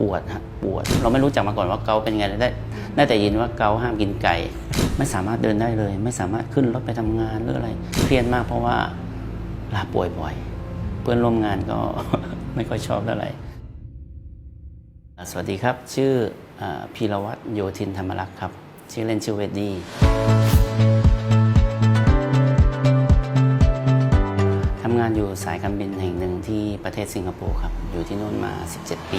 ปวดฮะปวด เราไม่รู้จักมาก่อนว่าเกาเป็นไงเลยได้ได้แต่ยินว่าเกาห้ามกินไก่ ไม่สามารถเดินได้เลย ไม่สามารถขึ้นรถไปทำงานหรืออะไรเครียดมากเพราะว่าลาป่วยบ่อย เพื่อนร่วมงานก็ไม่ค่อยชอบเท่าไหร่อ่าสวัสดีครับ ชื่ออาพีรวัตรโยธินธรรมรักษ์ครับ ชื่อเล่นชื่อเวดดี้านอยู่สายการบินแห่งหนึ่งที่ประเทศสิงคโปร์ครับ อยู่ที่นู่นมา 17 ปี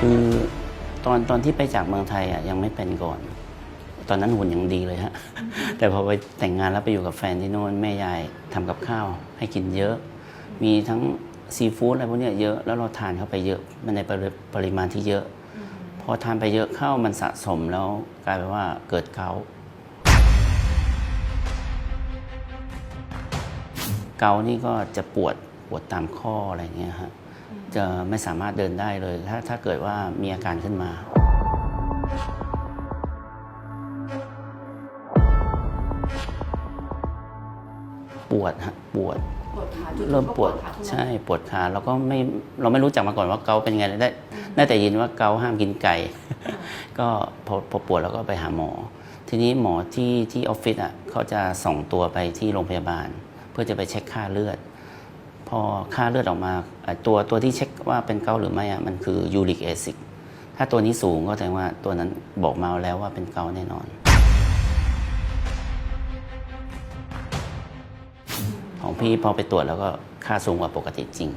คือตอนตอนที่ไปจากเมืองไทยอะยังไม่เป็นก่อน ตอนนั้นหุ่นยังดีเลยฮะ แต่พอไปแต่งงานแล้วไปอยู่กับแฟนที่โน่นแม่ยายทำกับข้าว ให้กินเยอะ มีทั้งซีฟู้ดอะไรพวกเนี้ยเยอะแล้วเราทานเข้าไปเยอะมันในปริปริมาณที่เยอะ พอทานไปเยอะเข้ามันสะสมแล้วกลายเป็นว่าเกิดเกาต์เกาต์นี่ก็จะปวดปวดตามข้ออะไรอย่างเงี้ยฮะจะไม่สามารถเดินได้เลย ถ้าถ้าเกิดว่ามีอาการขึ้นมา วดฮะปวดปวดขาจุดเริ่มปวดขาทุกวันใช่ปวดขาแล้วก็ไม่เราไม่รู้จักมาก่อนว่าเกาเป็นไงเลยได้ได้แต่ยินว่าเกาห้ามกินไก่ ก็พอพอปวดแล้วก็ไปหาหมอ ทีนี้หมอที่ที่ออฟฟิศอะเขาจะส่งตัวไปที่โรงพยาบาล เพื่อจะไปเช็คค่าเลือด พอค่าเลือดออกมาไอ้ตัวตัวที่เช็คว่าเป็นเกาต์หรือไม่อะมันคือยูริกแอซิดถ้าตัวนี้สูงก็แสดงว่าตัวนั้นบอกมาแล้วว่าเป็นเกาต์แน่นอน ของพี่พอไปตรวจแล้วก็ค่าสูงกว่าปกติจริง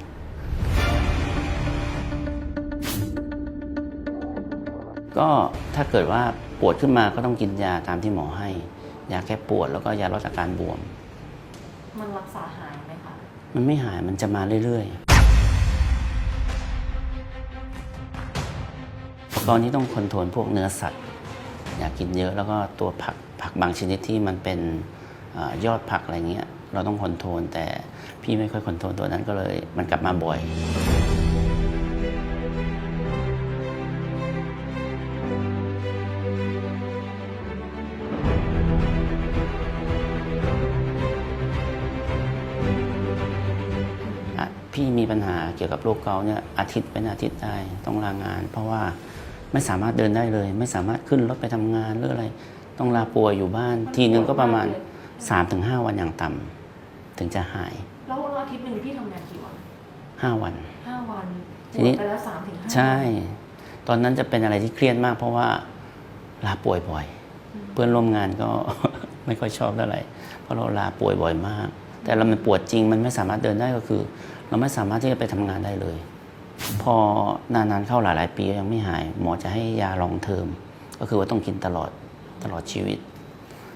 ก็ถ้าเกิดว่าปวดขึ้นมาก็ต้องกินยาตามที่หมอให้ ยาแก้ปวดแล้วก็ยาลดอาการบวม มันรักษาหายไหมคะ มันไม่หายมันจะมาเรื่อยๆตอนนี้ต้องคอนโทรลพวกเนื้อสัตว์ อยากกินเยอะแล้วก็ตัวผักผักบางชนิดที่มันเป็นเออยอดผักอะไรเงี้ย เราต้องคอนโทรลแต่พี่ไม่ค่อยคอนโทรลตัวนั้นก็เลย มันกลับมาบ่อย พี่มีปัญหาเกี่ยวกับโรคเกาต์เนี่ยอาทิตย์เป็นอาทิตย์ได้ต้องลางาน เพราะว่าไม่สามารถเดินได้เลย ไม่สามารถขึ้นรถไปทำงานหรืออะไร ต้องลาป่วยอยู่บ้าน ทีนึงก็ประมาณ 3-5วันอย่างต่ำถึงจะหายแล้วอาทิตย์หนึ่งพี่ทำงานกี่วัน5วัน ห้าวันทีนี้ ปวดไปแล้วสามถึงห้าใช่ ตอนนั้นจะเป็นอะไรที่เครียดมาก เพราะว่าลาป่วยบ่อย เพื่อนร่วมงานก็ ไม่ค่อยชอบเท่าไหร่เพราะเราลาป่วยบ่อยมาก แต่เรามันปวดจริงมันไม่สามารถเดินได้ก็คือ เราไม่สามารถที่จะไปทำงานได้เลย พอนานๆเข้าหลายๆปียังไม่หาย หมอจะให้ยาลองเทอมก็คือว่าต้องกินตลอดตลอดชีวิต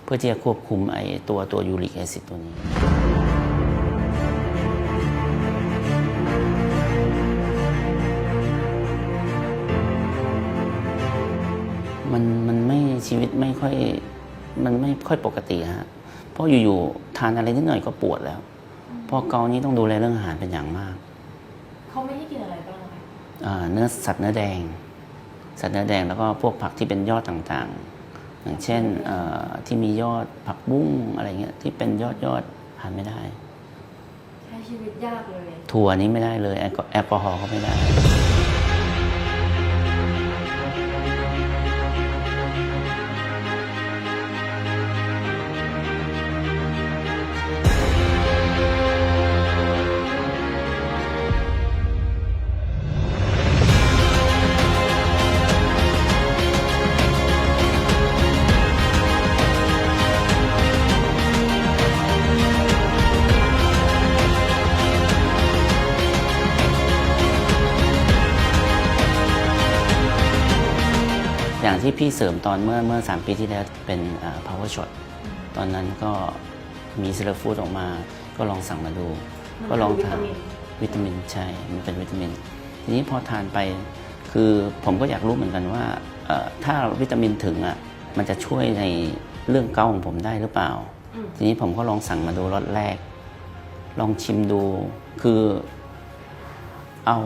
เพื่อที่จะควบคุมไอ้ตัวตัวยูริกแอซิดตัวนี้ มันมันไม่ชีวิตไม่ค่อยมันไม่ค่อยปกติฮะเพราะอยู่ๆทานอะไรนิดหน่อยก็ปวดแล้วเพราะเกานี้ต้องดูแลเรื่องอาหารเป็นอย่างมาก เขาไม่ให้กินอะไรบ้างคะอ่าเนื้อสัตว์เนื้อแดง สัตว์เนื้อแดงแล้วก็พวกผักที่เป็นยอดต่างๆ อย่างเช่นเอ่อที่มียอดผักบุ้งอะไรเงี้ยที่เป็นยอดยอดทานไม่ได้ ใช้ชีวิตยากเลย ถั่วนี้ไม่ได้เลย แอลกอแอลกอฮอล์ก็ไม่ได้ ที่พี่เสริมตอนเมื่อเมื่อสามปีที่แล้วเป็นอ่า power shot ตอนนั้นก็มีเซลฟูดออกมา ก็ลองสั่งมาดูมันก็ลองคือทานวิตามินวิตามินใช่ มันเป็นวิตามิน ทีนี้พอทานไปคือผมก็อยากรู้เหมือนกันว่าเอ่อถ้าวิตามินถึงอะมันจะช่วยในเรื่องเกาต์ของผมได้หรือเปล่าอืมทีนี้ผมก็ลองสั่งมาดูรสแรก ลองชิมดู คือ เอา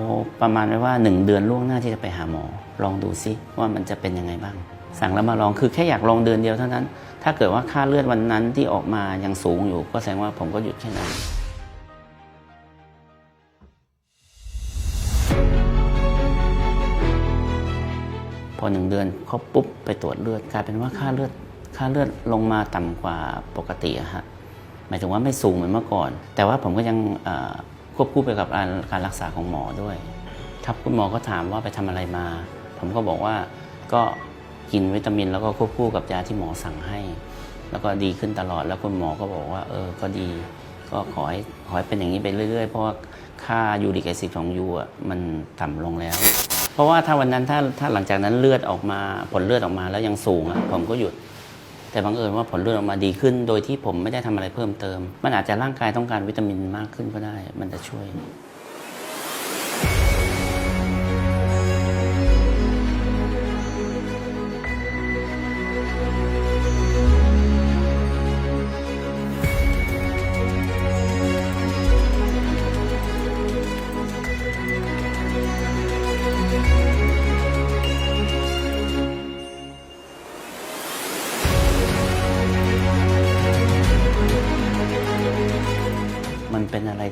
ประมาณไว้ว่า 1 เดือนล่วงหน้าที่จะไปหาหมอ ลองดูซิว่ามันจะเป็นยังไงบ้าง สั่งแล้วมาลองคือแค่อยากลองเดือนเดียวเท่านั้น ถ้าเกิดว่าค่าเลือดวันนั้นที่ออกมายังสูงอยู่ ก็แสดงว่าผมก็หยุดแค่นั้นพอหนึ่งเดือนครบปุ๊บไปตรวจเลือดกลายเป็นว่าค่าเลือดค่าเลือดลงมาต่ำกว่าปกติอะฮะหมายถึงว่าไม่สูงเหมือนเมื่อก่อน แต่ว่าผมก็ยังอ ควบคู่ไปกับการรักษาของหมอด้วยถ้าคุณหมอก็ถามว่าไปทำอะไรมา ผมก็บอกว่าก็กินวิตามินแล้วก็ควบคู่กับยาที่หมอสั่งให้ แล้วก็ดีขึ้นตลอดแล้วคุณหมอก็บอกว่า เออก็ดี ก็ขอให้ขอให้เป็นอย่างนี้ไปเรื่อยๆ เพราะว่าค่ายูริกแอซิดของยูอะมันต่ำลงแล้ว เพราะว่าถ้าวันนั้นถ้าถ้าหลังจากนั้นเลือดออกมาผลเลือดออกมาแล้วยังสูงอะผมก็หยุด แต่บังเอิญว่าผลเลือดออกมาดีขึ้น โดยที่ผมไม่ได้ทำอะไรเพิ่มเติม มันอาจจะร่างกายต้องการวิตามินมากขึ้นก็ได้ มันจะช่วย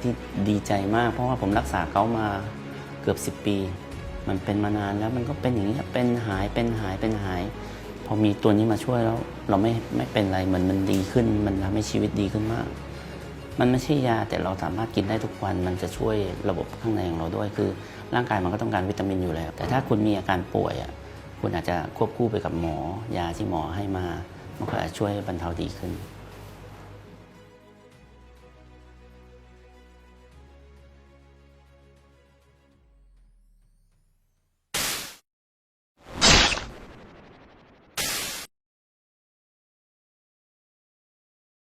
ที่ดีใจมาก เพราะว่าผมรักษาเขามาเกือบ 10 ปี มันเป็นมานานแล้วมันก็เป็นอย่างนี้เป็นหายเป็นหายเป็นหาย พอมีตัวนี้มาช่วยแล้ว เราไม่ไม่เป็นไรเหมือนมันดีขึ้น มันทำให้ชีวิตดีขึ้นมาก มันไม่ใช่ยาแต่เราสามารถกินได้ทุกวันมันจะช่วยระบบข้างในของเราด้วยคือ ร่างกายมันก็ต้องการวิตามินอยู่แล้ว แต่ถ้าคุณมีอาการป่วยอะคุณอาจจะควบคู่ไปกับหมอ ยาที่หมอให้มามันก็อาจจะช่วยบรรเทาดีขึ้น